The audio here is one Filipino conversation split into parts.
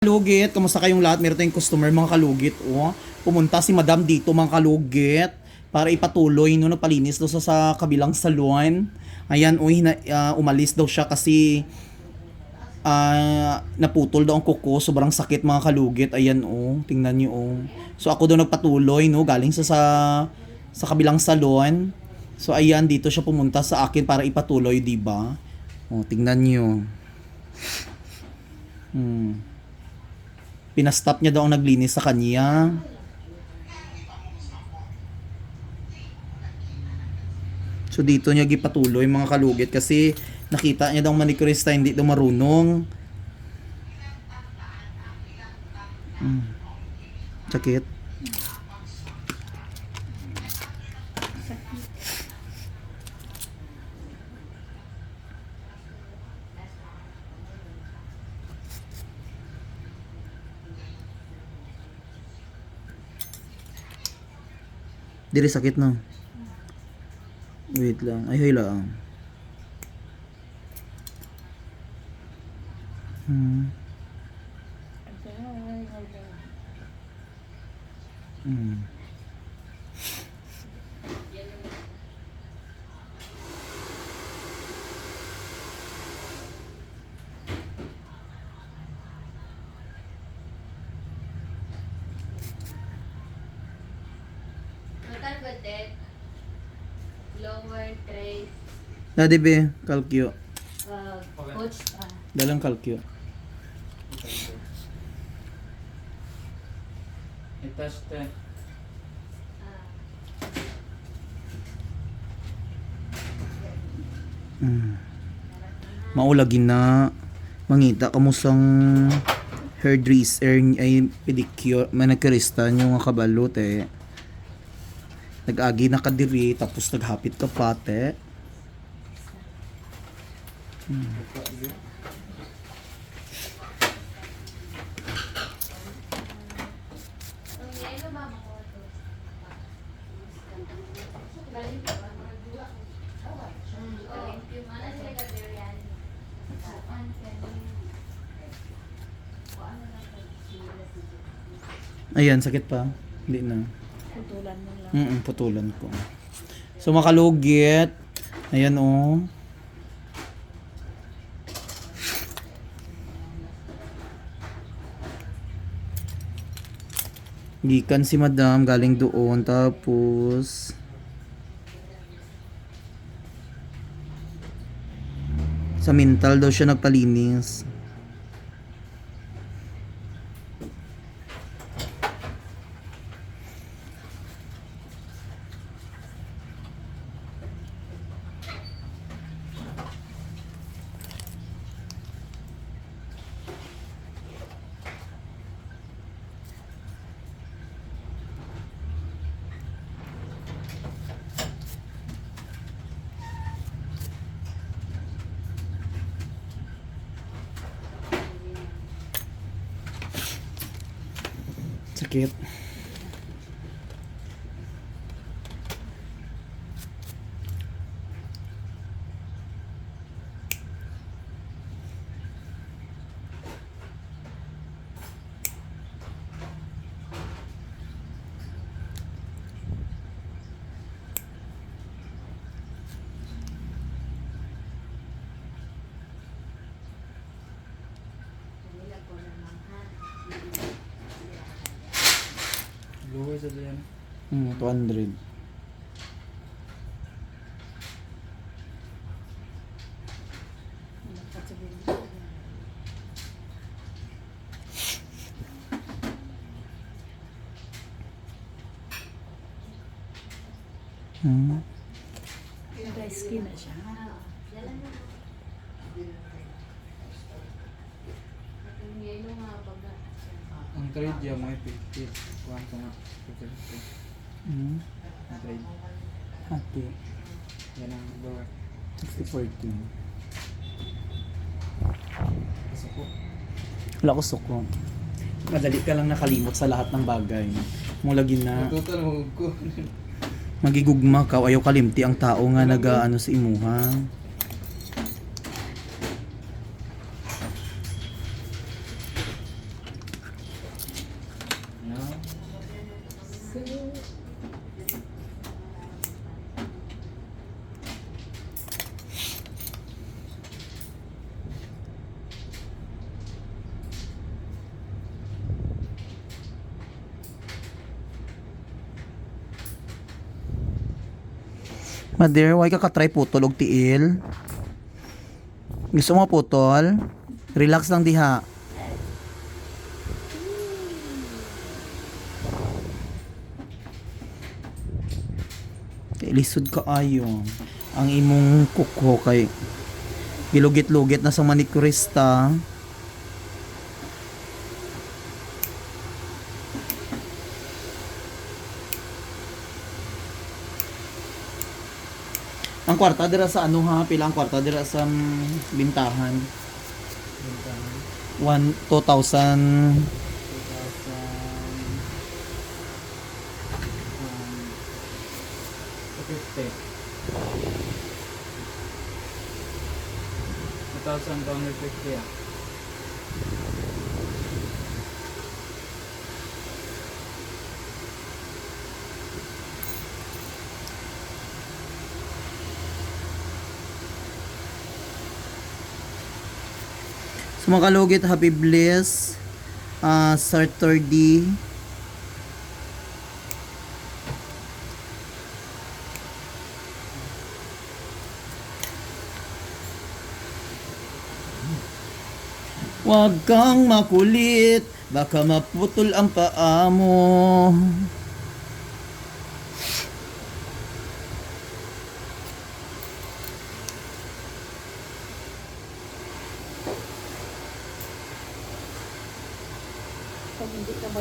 Kalugit, kamusta kayong lahat? Meron tayong customer mga kalugit. Oh, pumunta si madam dito mga kalugit para ipatuloy no nagpalinis daw sa, sa kabilang salon. Ayan, uy, na, ah, umalis daw siya kasi ah, naputol daw ang kuko, sobrang sakit mga kalugit. Ayan oh, tingnan niyo oh. So ako daw nagpatuloy no, galing sa sa sa kabilang salon. So ayan, dito siya pumunta sa akin para ipatuloy, 'di ba? Oh, tingnan niyo. Hmm. Pinastop niya daw ang naglinis sa kanya. So dito niya gipatuloy mga kalugit kasi nakita niya daw manicurista hindi daw marunong. Hmm. Sakit. Dili sakit no. Wait lang. Ay, hay lang. Hmm. Hmm. Budget, lower trace, Dadi be, kalkyo. uh, coach, uh, Dalang kalkyo. I-test eh. uh, Hmm. Maulagin na. Mangita kamusang hairdresser ay pedicure manicurista nyo nga kabalo te. Nag-agi na ka diri tapos naghapit ka pa te. ang yelo ba mo ko to? Galing ka ba? Galing yung sila Gabriel. Saan Ayan, sakit pa. Hindi na. Putulan mo lang. Mm putulan ko. So makalugit. Ayan oh. Gikan si madam galing doon tapos sa mental daw siya nagpalinis. Sakit. Lower sa diyan. Hmm, 200. Hmm. Dry skin na siya. Dalan mo. Ang yelo nga pag Ang trade niya mga 50. Kuhan ko nga. 50. Hmm. Ang trade. Ate. Yan ang lower. 60-40. Kasi po. Wala ko suko. Madali ka lang nakalimot sa lahat ng bagay. Mulagin na Total mo ko. magigugma ka ayaw kalimti ang tao nga naga ano sa imuha. Mother, why ka ka-try putol og tiil? Gusto mo putol? Relax lang diha. Lisod ka ayo. Ang imong kuko kay gilugit-lugit na sa manikurista. Ang kwarta dira sa ano ha? Pila ang kwarta dira sa mm, bintahan? Bentahan. One, 2,000 2,000 250 ah. So happy bliss. Uh, Saturday. Huwag kang makulit, baka maputol ang paa mo. Pag hindi ka ba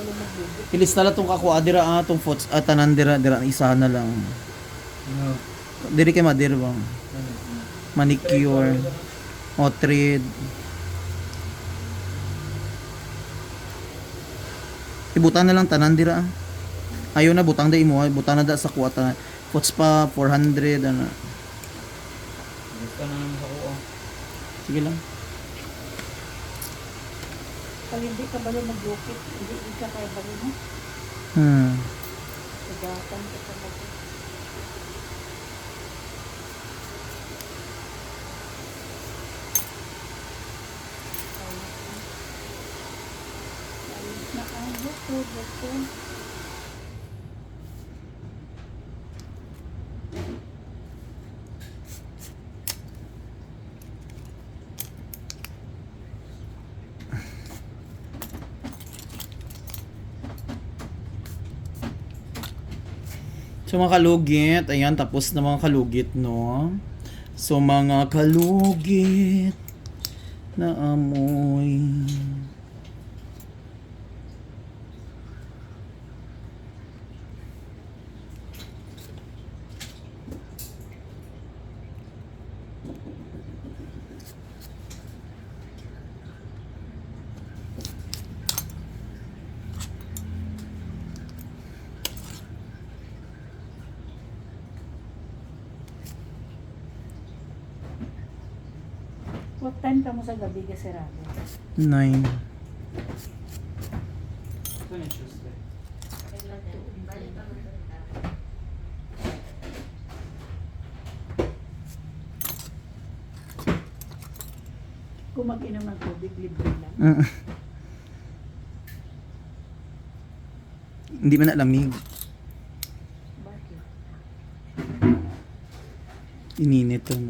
Ilis na lang tong kakuha dira ah, tong fots at tanan dira dira isa na lang. No. Diri kay madir bang manicure o thread. Ibutan na lang tanan dira. ah. Ayaw na butang da imo, ah. butang na da sa kuha tanan. Fots pa 400 ano. Gusto na naman sa kuha. Sige lang. Pag hindi ka ba lumagupit, hindi hindi ka kaya ba mo? Hmm. Sagatan ka talaga. Ayos na So mga kalugit, ayan tapos na mga kalugit no. So mga kalugit na amoy. What time ka mo sa gabi ka sirado? Nine. Ito na Tuesday. Kung mag-inom ng tubig, libre lang. Mm. Hindi man nalamig. Bakit? Ininit to.